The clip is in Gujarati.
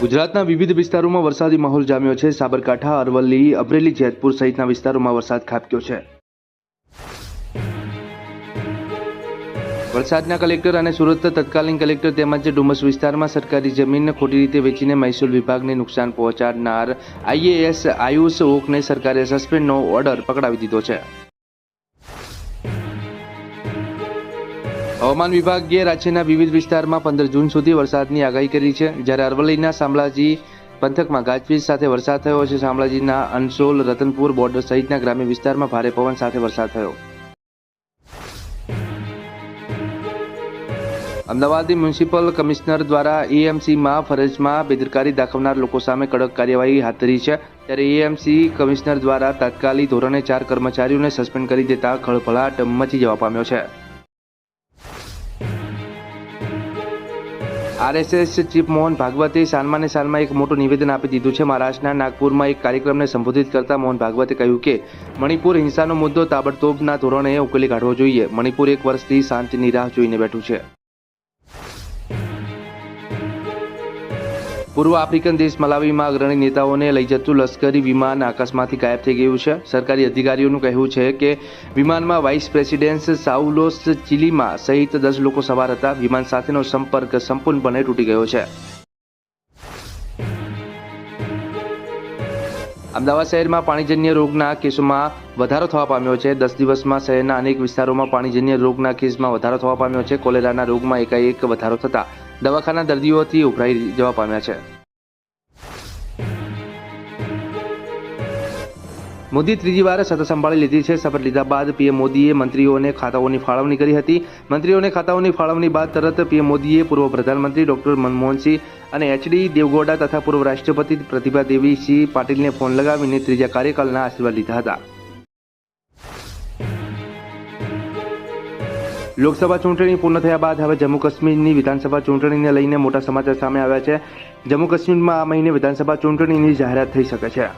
ગુજરાતના વિવિધ વિસ્તારોમાં વરસાદી માહોલ જામ્યો છે. સાબરકાંઠા, અરવલ્લી, અમરેલી, જેતપુર સહિતના વિસ્તારોમાં વરસાદ ખાબક્યો છે. વલસાડના કલેક્ટર અને સુરત તત્કાલીન કલેક્ટર તેમજ ડુમસ વિસ્તારમાં સરકારી જમીનને ખોટી રીતે વેચીને મહેસૂલ વિભાગને નુકસાન પહોંચાડનાર આઈએએસ આયુષ ઓકને સરકારે સસ્પેન્ડનો ઓર્ડર પકડાવી દીધો છે. હવામાન વિભાગે રાજ્યના વિવિધ વિસ્તારમાં પંદર જૂન સુધી વરસાદની આગાહી કરી છે, જ્યારે અરવલ્લીના શામળાજી પંથકમાં ગાજવીજ સાથે વરસાદ થયો છે. શામળાજીના અનસોલ, રતનપુર બોર્ડર સહિતના ગ્રામ્ય વિસ્તારમાં ભારે પવન સાથે વરસાદ થયો. અમદાવાદની મ્યુનિસિપલ કમિશનર દ્વારા એએમસીમાં ફરજમાં બેદરકારી દાખવનાર લોકો સામે કડક કાર્યવાહી હાથ ધરી છે. ત્યારે એએમસી કમિશનર દ્વારા તાત્કાલિક ધોરણે ચાર કર્મચારીઓને સસ્પેન્ડ કરી દેતા ખળભળાટ મચી જવા પામ્યો છે. આરએસએસ ચીફ મોહન ભાગવતે સાલમાને સાલમાં એક મોટું નિવેદન આપી દીધું છે. મહારાષ્ટ્રના નાગપુરમાં એક કાર્યક્રમને સંબોધિત કરતા મોહન ભાગવતે કહ્યું કે, મણિપુર હિંસાનો મુદ્દો તાબડતોબના ધોરણે ઉકેલી કાઢવો જોઈએ. મણિપુર એક વર્ષથી શાંતિની રાહ જોઈને બેઠું છે. પૂર્વ આફ્રિકન દેશ મલાવીમાં અગ્રણી નેતાઓને લઈ જતું લશ્કરી વિમાન આકાશમાંથી ગાયબ થઈ ગયું છે. સરકારી અધિકારીઓનું કહેવું છે કે વિમાનમાં વાઇસ પ્રેસિડેન્ટ સાઉલોસ ચિલીમા સહિત દસ લોકો સવાર હતા. વિમાન સાથેનો સંપર્ક સંપૂર્ણપણે તૂટી ગયો છે. અમદાવાદ શહેરમાં પાણીજન્ય રોગના કેસોમાં વધારો થવા પામ્યો છે. દસ દિવસમાં શહેરના અનેક વિસ્તારોમાં પાણીજન્ય રોગના કેસમાં વધારો થવા પામ્યો છે. કોલેરાના રોગમાં એકાએક વધારો થતા દવાખાના દર્દીઓથી ઉભરાઈ જવા પામ્યા છે. મોદી ત્રીજી વાર સત્તા સંભાળી લીધી છે. શપથ લીધા બાદ પીએમ મોદીએ મંત્રીઓને ખાતાઓની ફાળવણી કરી હતી. મંત્રીઓને ખાતાઓની ફાળવણી બાદ તરત પીએમ મોદીએ પૂર્વ પ્રધાનમંત્રી ડોક્ટર મનમોહનસિંહ અને એચડી દેવગૌડા તથા પૂર્વ રાષ્ટ્રપતિ પ્રતિભા દેવીસિંહ પાટીલને ફોન લગાવીને ત્રીજા કાર્યકાળના આશીર્વાદ લીધા હતા. લોકસભા ચૂંટણી પૂર્ણ થયા બાદ હવે જમ્મુ કાશ્મીરની વિધાનસભા ચૂંટણીને લઈને મોટા સમાચાર સામે આવ્યા છે. જમ્મુ કાશ્મીરમાં આ મહિને વિધાનસભા ચૂંટણીની જાહેરાત થઈ શકે છે.